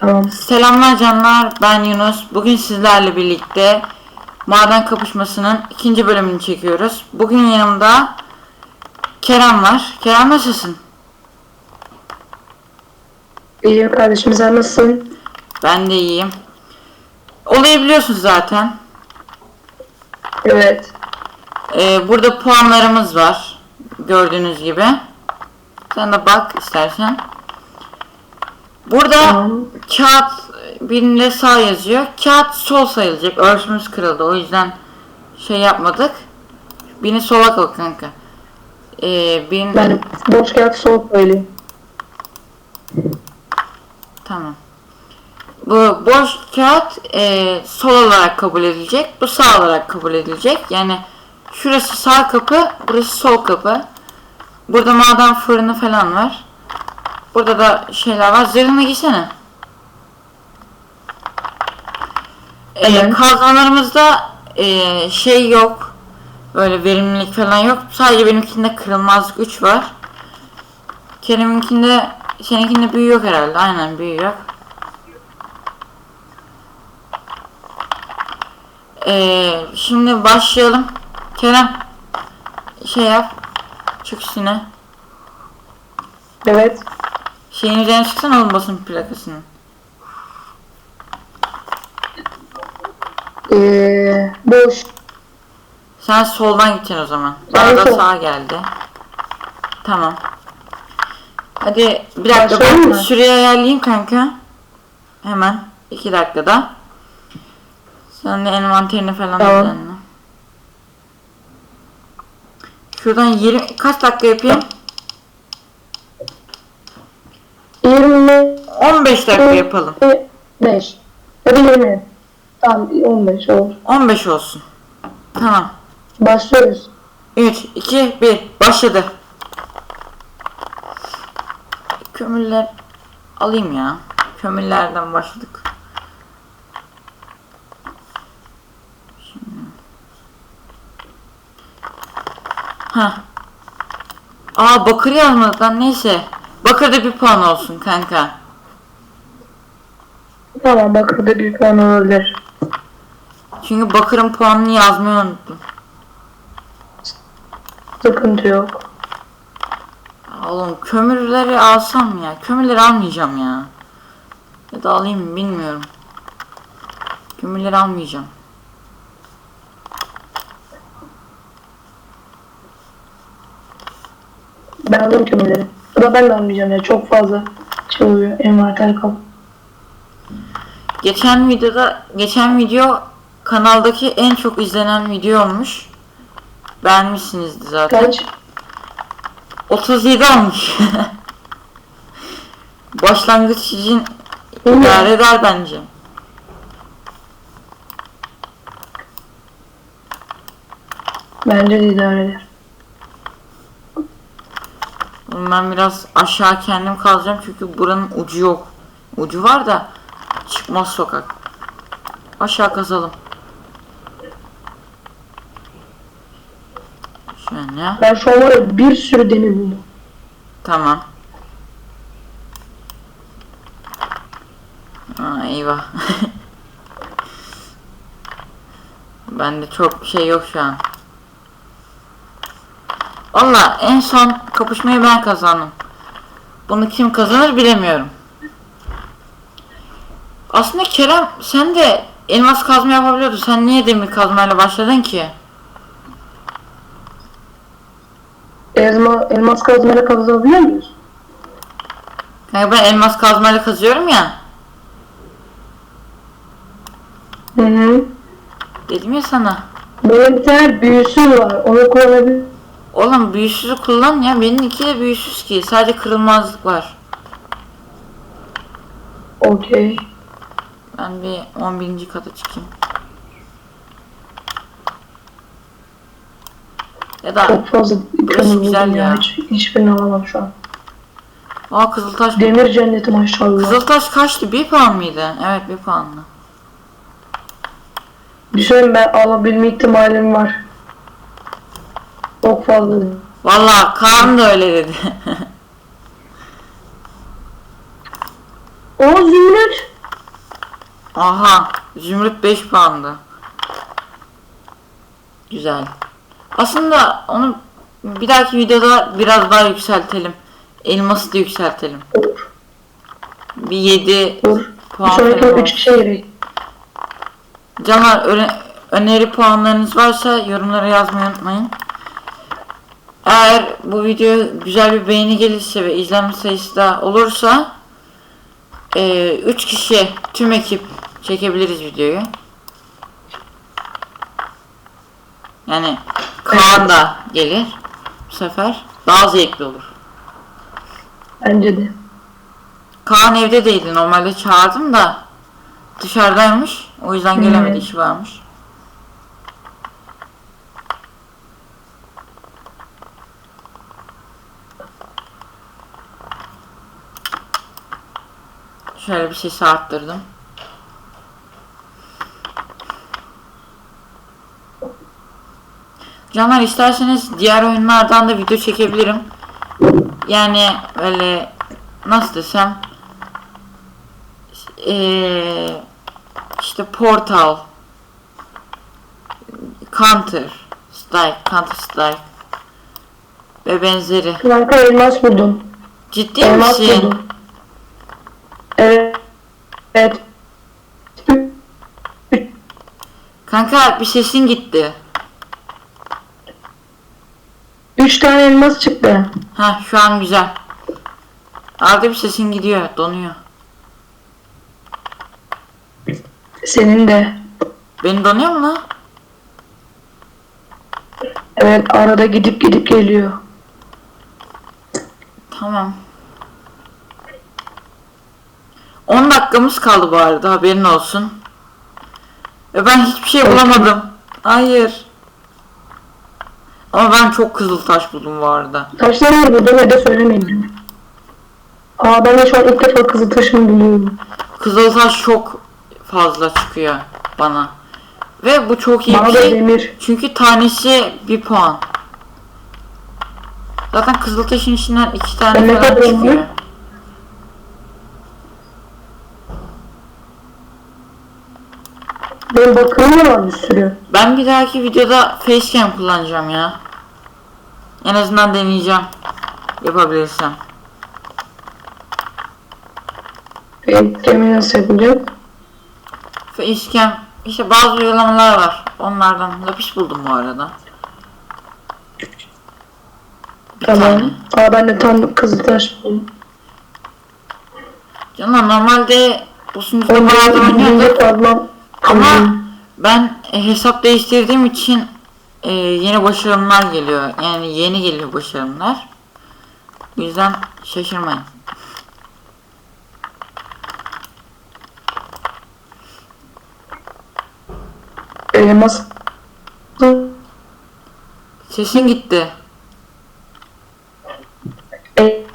Tamam. Selamlar canlar ben Yunus. Bugün sizlerle birlikte maden kapışmasının ikinci bölümünü çekiyoruz. Bugün yanımda Kerem var. Kerem nasılsın? İyiyim kardeşim sen nasılsın? Ben de iyiyim. Olayı biliyorsunuz zaten. Evet. Ee, burada puanlarımız var. Gördüğünüz gibi. Sen de bak istersen. Burada Tamam. kağıt birinde sağ yazıyor. Kağıt sol sayılacak. Örtümüz kırıldı. O yüzden şey yapmadık. Birini sola koy kanka. Ee, birini... Ben boş kağıt soğuk söyleyeyim. Tamam. Bu boş kağıt e, sol olarak kabul edilecek. Bu sağ olarak kabul edilecek. Yani şurası sağ kapı, burası sol kapı. Burada maden fırını falan var. Burada da şeyler var. Zırhını giysene. E, Evet. kazmalarımızda e, şey yok. Böyle verimlilik falan yok. Sadece benimkinde kırılmaz güç var. Kerem'inkinde seninkinde büyü yok herhalde. Aynen büyü yok. Ee, şimdi başlayalım. Kerem şey yap. Çık üstüne. Evet. Şeyin üzerine çıksana oğlum basın plakasının. Ee, boş. Sen soldan gideceksin o zaman. Bana da sağa geldi. Tamam. Hadi bir dakika ben süreyi ayarlayayım kanka. Hemen. iki dakikada. Sen de envanterini falan Tamam. düzenle. Şuradan 20 kaç dakika yapayım? 15 dakika yapalım. 5. Ya da 20. Tamam 15 olur. 15 olsun. Tamam. Başlıyoruz. 3, 2, 1. Başladı. Kömürler alayım ya. Kömürlerden başladık. Ha. Aa bakır yazmadık lan neyse. Bakırda bir puan olsun kanka. Tamam bak burada bir puan olabilir. Çünkü bakırın puanını yazmayı unuttum. Sıkıntı yok. Oğlum kömürleri alsam ya. Kömürleri almayacağım ya. Ya da alayım bilmiyorum. Kömürleri almayacağım. Ben alırım kömürleri. Bu da ben de almayacağım ya çok fazla şey oluyor. Envanter kal. Geçen videoda geçen video kanaldaki en çok izlenen video olmuş. Beğenmişsinizdi zaten. Kaç? 37 almış. Başlangıç için idare eder bence. Bence de idare eder. Ben biraz aşağı kendim kazacağım çünkü buranın ucu yok. Ucu var da çıkmaz sokak. Aşağı kazalım. Şöyle. Ben şu an var ya bir sürü demir buldum. Tamam. Aa, eyvah. Bende çok şey yok şu an. Valla en son kapışmayı ben kazandım. Bunu kim kazanır bilemiyorum. Aslında Kerem sen de elmas kazma yapabiliyordun. Sen niye demir kazmayla başladın ki? Elma, elmas kazmayla kazabiliyor muyuz? Yani ben elmas kazmayla kazıyorum ya. Hı hı. Dedim ya sana. Benim bir tane büyüsü var. Onu kullanabilir. Oğlum büyüsüzü kullan ya. Benim iki de büyüsüz ki. Sadece kırılmazlık var. Okey. Ben bir 11. kata çıkayım. Ya da Çok fazla Burası güzel ya. Hiç, hiçbirini alamam şu an. Aa Kızıltaş. Demir cenneti maşallah. Kızıltaş kaçtı? Bir puan mıydı? Evet bir puanlı. Bir şey ben alabilme ihtimalim var. Çok fazla. Valla Kaan da öyle dedi. O zümrüt. Aha. Zümrüt 5 puandı. Güzel. Aslında onu bir dahaki videoda biraz daha yükseltelim. Elması da yükseltelim. Olur. Bir 7 Olur. Bir puan sonraki falan 3 kişiye gerek. Canlar öne- öneri puanlarınız varsa yorumlara yazmayı unutmayın. Eğer bu video güzel bir beğeni gelirse ve izlenme sayısı da olursa 3 kişi tüm ekip çekebiliriz videoyu. Yani Kaan da gelir bu sefer. Daha zevkli olur. Bence de. Kaan evde değildi. Normalde çağırdım da dışarıdaymış. O yüzden gelemedi. İşi varmış. Şöyle bir sesi arttırdım. Canlar isterseniz diğer oyunlardan da video çekebilirim. Yani öyle nasıl desem eee işte Portal Counter Strike Counter Strike ve benzeri. Kanka elmas buldum. Ciddi elmas misin? buldum. Evet. Evet. Kanka bir sesin gitti. 3 tane elmas çıktı. Ha şu an güzel. Arada bir sesin gidiyor, donuyor. Senin de. Benim donuyor mu lan? Evet arada gidip gidip geliyor. Tamam. 10 dakikamız kaldı bu arada haberin olsun. Ve ben hiçbir şey bulamadım. Hayır. Ama ben çok kızıl taş buldum bu arada. Taşlar var burada ne de söylemeyin. Aa ben de şu an ilk defa kızıl taşını buluyorum. Kızıl taş çok fazla çıkıyor bana. Ve bu çok iyi Bana bir da şey. demir. Çünkü tanesi bir puan. Zaten kızıltaşın içinden iki tane Ben ne falan kadar çıkıyor. oldu? Benim bakımım da var bir sürü. Ben bir dahaki videoda facecam kullanacağım ya. En azından deneyeceğim. Yapabilirsem. Facecam'i nasıl yapacağım? Facecam işte bazı uygulamalar var. Onlardan lapis buldum bu arada. Bir Tamam. tane. Aa ben de tam kızıl taş buldum. Canım normalde bu Ondan bayağı oynuyorduk. fazla Ama ben e, hesap değiştirdiğim için e, yeni başarımlar geliyor. Yani yeni geliyor başarımlar. Bu yüzden şaşırmayın. elmas Sesin gitti. E-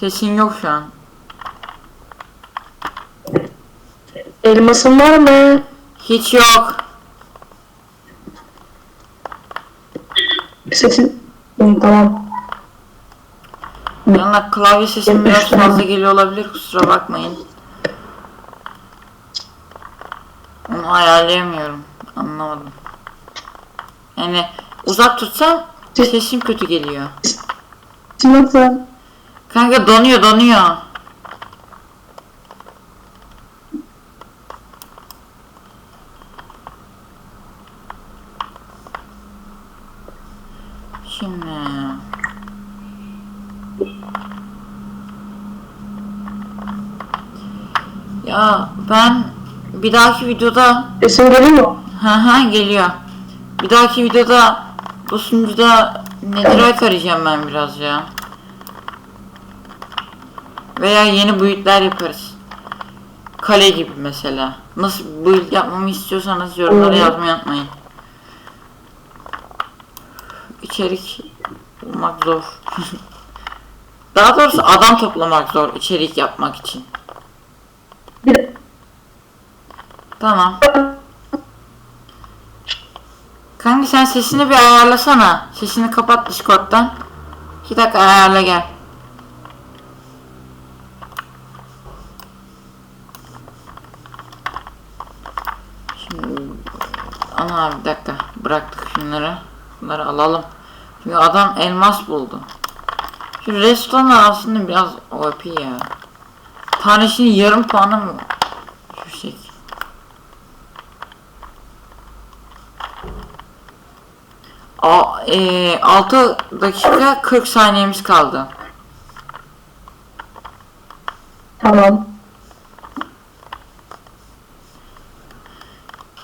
Sesin yok şu an. elmasın var mı? Hiç yok. Sesin Hı, tamam. Yanına klavye sesim biraz fazla geliyor olabilir. Kusura bakmayın. Onu ayarlayamıyorum. Anlamadım. Yani uzak tutsam sesim kötü geliyor. Nasıl? Kanka donuyor donuyor. Şimdi Ya ben bir dahaki videoda Sesin geliyor mu? Ha ha geliyor. Bir dahaki videoda bu sunucuda netherite arayacağım ben biraz ya. Veya yeni build'ler yaparız. Kale gibi mesela. Nasıl build yapmamı istiyorsanız yorumlara yazmayı unutmayın. İçerik bulmak zor. Daha doğrusu adam toplamak zor içerik yapmak için. Tamam. Kanka sen sesini bir ayarlasana. Sesini kapat Discord'dan. İki dakika ayarla gel. Şimdi ana bir dakika bıraktık şunları. Bunları alalım. Çünkü adam elmas buldu. Şu restoranlar aslında biraz OP ya. Tanesini yarım puana mı düşürsek? A, e, 6 dakika 40 saniyemiz kaldı. Tamam.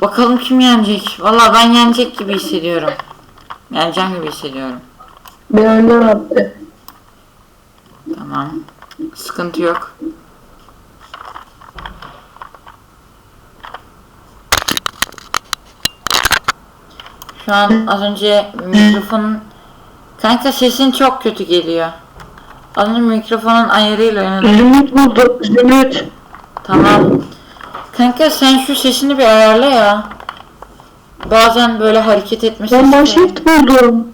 Bakalım kim yenecek? Valla ben yenecek gibi hissediyorum. Yeneceğim gibi hissediyorum. Ben önden attı. Tamam. Sıkıntı yok. Şu an az önce mikrofonun kanka sesin çok kötü geliyor. Az önce mikrofonun ayarıyla oynadım. Zümrüt buldu. Zümrüt. Tamam. Kanka sen şu sesini bir ayarla ya. Bazen böyle hareket etmesi Ben manşet buldum.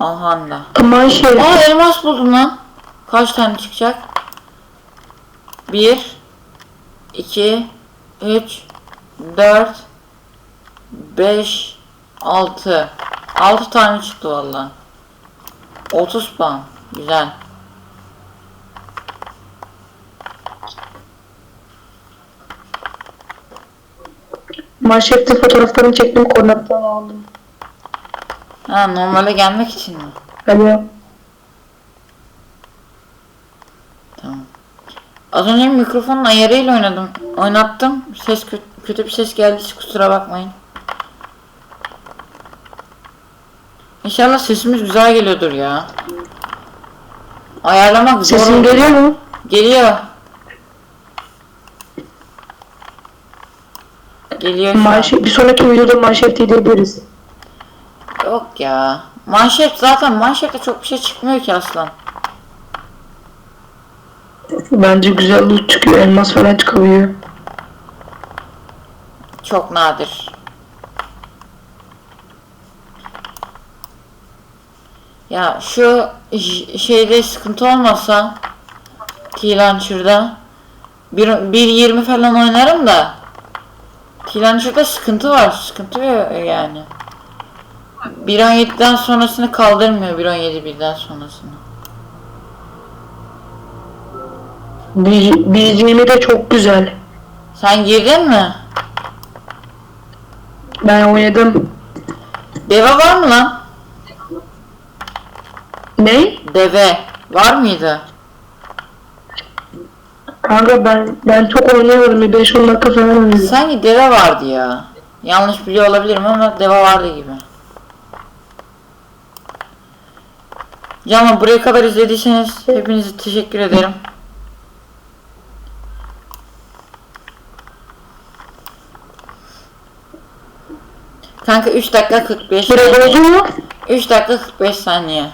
Alhanda. Manşet. Aa elmas buldum lan. Kaç tane çıkacak? 1 2 3 4 5 6 6 tane çıktı valla. 30 puan. Güzel. Manşette fotoğraflarını çektim. Koordinatlarını aldım. Ha normale gelmek için mi? Hadi. Tamam. Az önce mikrofonun ayarıyla oynadım. Oynattım. Ses kötü, kötü bir ses geldi. Kusura bakmayın. İnşallah sesimiz güzel geliyordur ya. Ayarlamak zor. Sesim geliyor mu? Geliyor. Geliyor şu an. Manşet, bir sonraki videoda manşet edebiliriz. Yok ya. Manşet zaten manşette çok bir şey çıkmıyor ki aslan. Bence güzel loot çıkıyor. Elmas falan çıkabiliyor. Çok nadir. Ya şu şeyde sıkıntı olmasa T-Launcher'da 1.20 falan oynarım da T-Launcher'da sıkıntı var. Sıkıntı yani. 1.17'den sonrasını kaldırmıyor 1.17 birden sonrasını. Bir, bir de çok güzel. Sen girdin mi? Ben oynadım. Deve var mı lan? Ne? Deve var mıydı? Kanka ben ben çok. Bir 5-10 dakika falan oynadım. Sanki deve vardı ya. Yanlış biliyor olabilirim ama deve vardı gibi. Canım buraya kadar izlediyseniz hepinize teşekkür ederim. Kanka 3 dakika 45 Biraz saniye. oldu mu? 3 dakika 45 saniye.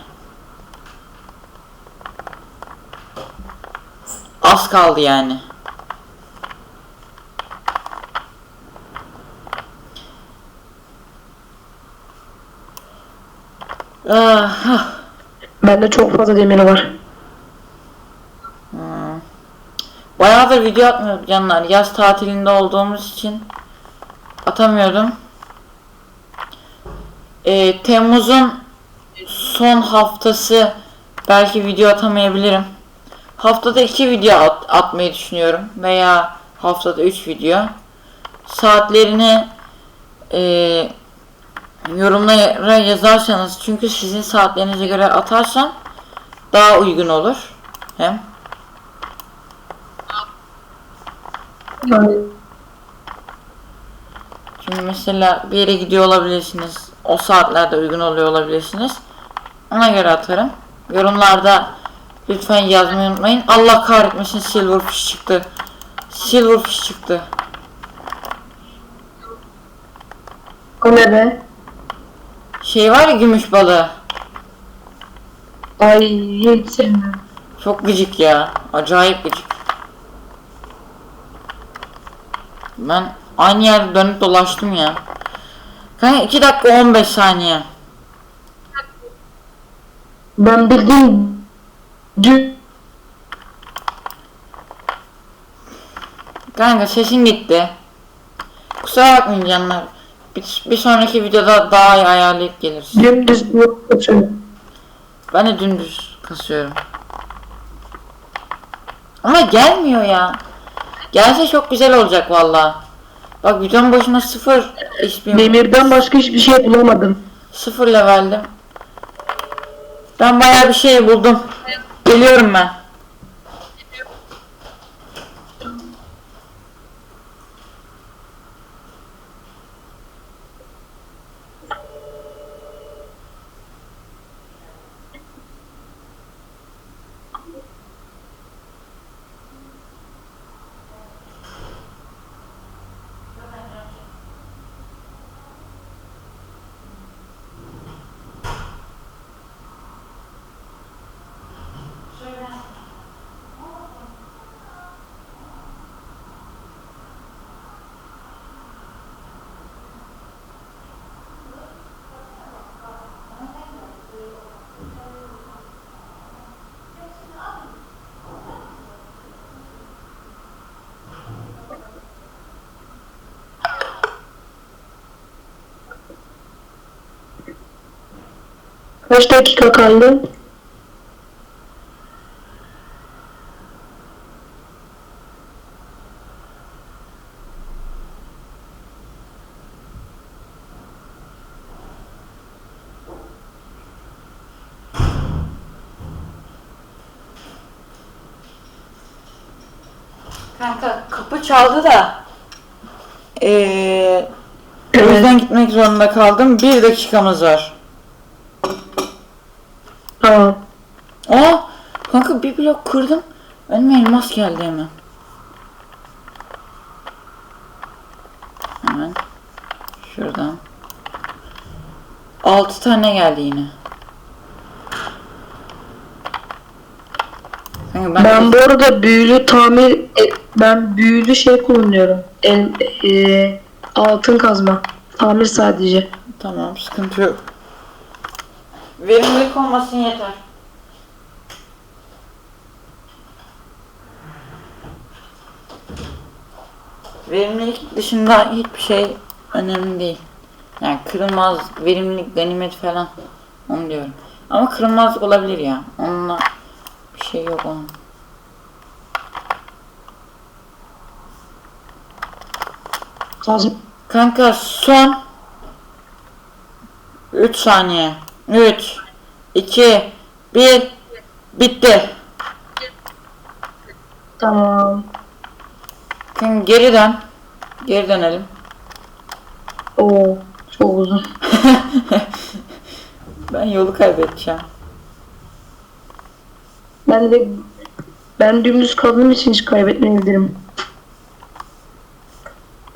Az kaldı yani. Ah. Bende çok fazla demiri var. Bayağıdır video atmıyorduk canlar. Yaz tatilinde olduğumuz için atamıyordum. Ee, Temmuz'un son haftası belki video atamayabilirim. Haftada iki video at- atmayı düşünüyorum veya haftada üç video. Saatlerini ee, yorumlara yazarsanız çünkü sizin saatlerinize göre atarsam daha uygun olur. Hem Şimdi mesela bir yere gidiyor olabilirsiniz. O saatlerde uygun oluyor olabilirsiniz. Ona göre atarım. Yorumlarda lütfen yazmayı unutmayın. Allah kahretmesin Silverfish çıktı. Silverfish çıktı. o ne be? Şey var ya gümüş balığı. Ay hiç sevmiyorum. Çok gıcık ya. Acayip gıcık. Ben aynı yerde dönüp dolaştım ya. Kanka 2 dakika 15 saniye. Ben bildiğin dü Kanka sesin gitti. Kusura bakmayın canlar. Bir, bir sonraki videoda daha iyi ayarlayıp geliriz. dümdüz yok kaçıyor. Ben de dümdüz kasıyorum. Ama gelmiyor ya. Gelse çok güzel olacak valla. Bak videonun başına sıfır hiçbir Demirden başka hiçbir şey bulamadım. sıfır leveldim. Ben bayağı bir şey buldum. Geliyorum ben. Kaç dakika kaldı? Kanka kapı çaldı da. Ee, o yüzden gitmek zorunda kaldım. Bir dakikamız var. Tamam. Aa kanka bir blok kırdım. Önüme elmas geldi hemen. Hemen şuradan. 6 tane geldi yine. Kanka ben, Ben bu arada büyülü tamir e, ben büyülü şey kullanıyorum. El, e, altın kazma. Tamir sadece. tamam sıkıntı yok. Verimlilik olmasın yeter. Verimlilik dışında hiçbir şey önemli değil. Yani kırılmaz, verimlilik, ganimet falan onu diyorum. Ama kırılmaz olabilir ya. Onunla bir şey yok onun. Kanka son 3 saniye. 3 2 1 bitti. Tamam. Kanka geri dön. Geri dönelim. Oo, çok uzun. Ben yolu kaybedeceğim. Ben de ben dümdüz kaldığım için hiç kaybetmeyebilirim.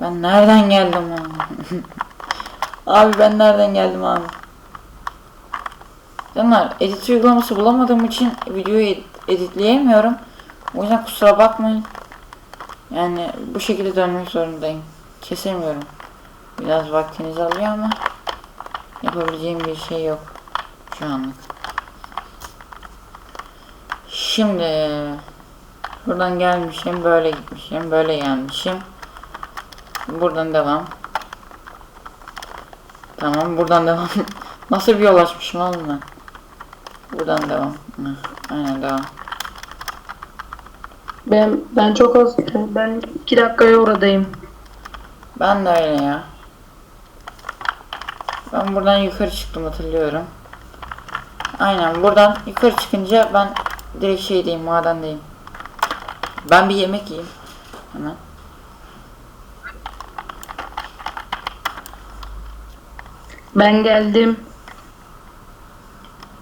Ben nereden geldim abi? abi ben nereden geldim abi? Canlar edit uygulaması bulamadığım için videoyu ed- editleyemiyorum. O yüzden kusura bakmayın. Yani bu şekilde dönmek zorundayım. Kesemiyorum. Biraz vaktinizi alıyor ama yapabileceğim bir şey yok şu anlık. Şimdi buradan gelmişim, böyle gitmişim, böyle gelmişim. Buradan devam. Tamam buradan devam. Nasıl bir yol açmışım oğlum ben? Buradan devam. Aynen devam. Ben ben çok az ben iki dakikaya oradayım. Ben de öyle ya. Ben buradan yukarı çıktım hatırlıyorum. Aynen buradan yukarı çıkınca ben direkt şeydeyim madendeyim. Ben bir yemek yiyeyim. Hemen. Ben geldim.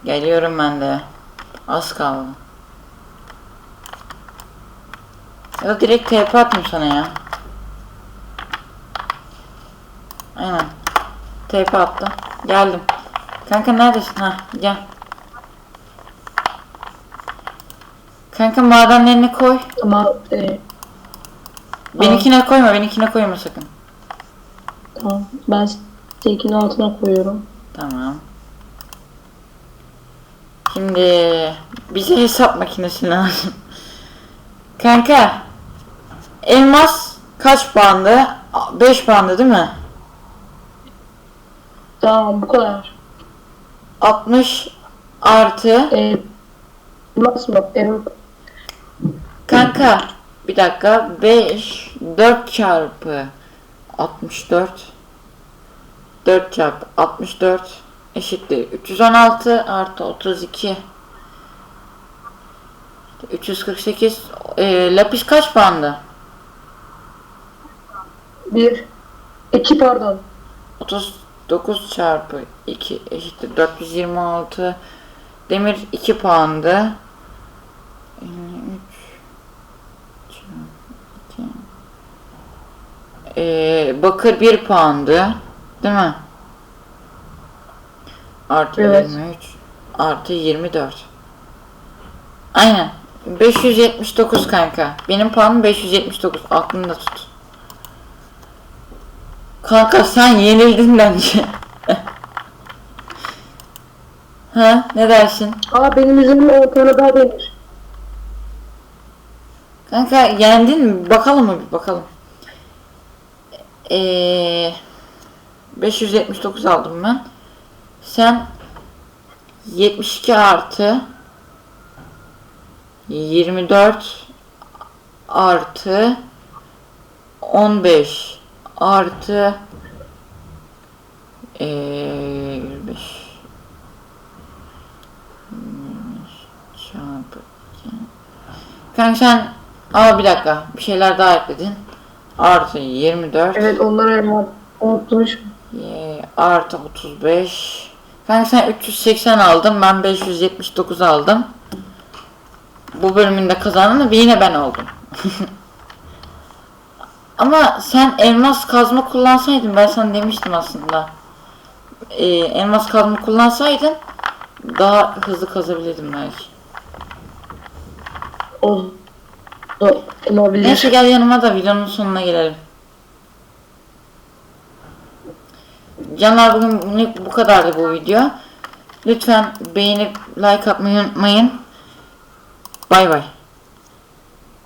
Geliyorum ben de. Az kaldı. Ya da direkt TP atayım sana ya. Aynen. TP attım. Geldim. Kanka neredesin? Ha gel. Kanka madenlerini koy. Ama e, Benimkine koyma, benimkine koyma sakın. tamam. Ben tekinin altına koyuyorum. Tamam. Şimdi bize hesap makinesi lazım. Kanka Elmas kaç puandı? 5 puandı değil mi? Tamam bu kadar. 60 artı. E, elmas mı? Elmas. Kanka bir dakika 5 4 çarpı 64 4 çarpı 64 eşittir 316 artı 32 348 e, lapis kaç puandı? 1, 2 pardon. 39 çarpı 2 eşittir 426. Demir 2 puandı. 3 ee, bakır 1 puandı. Değil mi? Artı evet. 23 artı 24. Aynen. 579 kanka. Benim puanım 579. Aklında tut. Kanka sen yenildin bence. ha ne dersin? Aa benim üzerime 10 tane daha demir. Kanka yendin mi? Bakalım mı bir bakalım. Ee, 579 aldım ben. Sen 72 artı 24 artı 15 artı ee, 25 çarpı. Kanka sen Aa bir dakika bir şeyler daha ekledin. Artı 24 Evet onları. Unutmuş. Ye- artı 35 Kanka sen 380 aldın ben 579 aldım. Bu bölümün de kazananı yine ben oldum. Ama sen elmas kazma kullansaydın ben sana demiştim aslında. Ee, elmas kazma kullansaydın daha hızlı kazabilirdim belki. O da olabilir. Neyse gel yanıma da videonun sonuna gelelim. Canlar bugün bu kadardı bu video. Lütfen beğenip like atmayı unutmayın. Bay bay.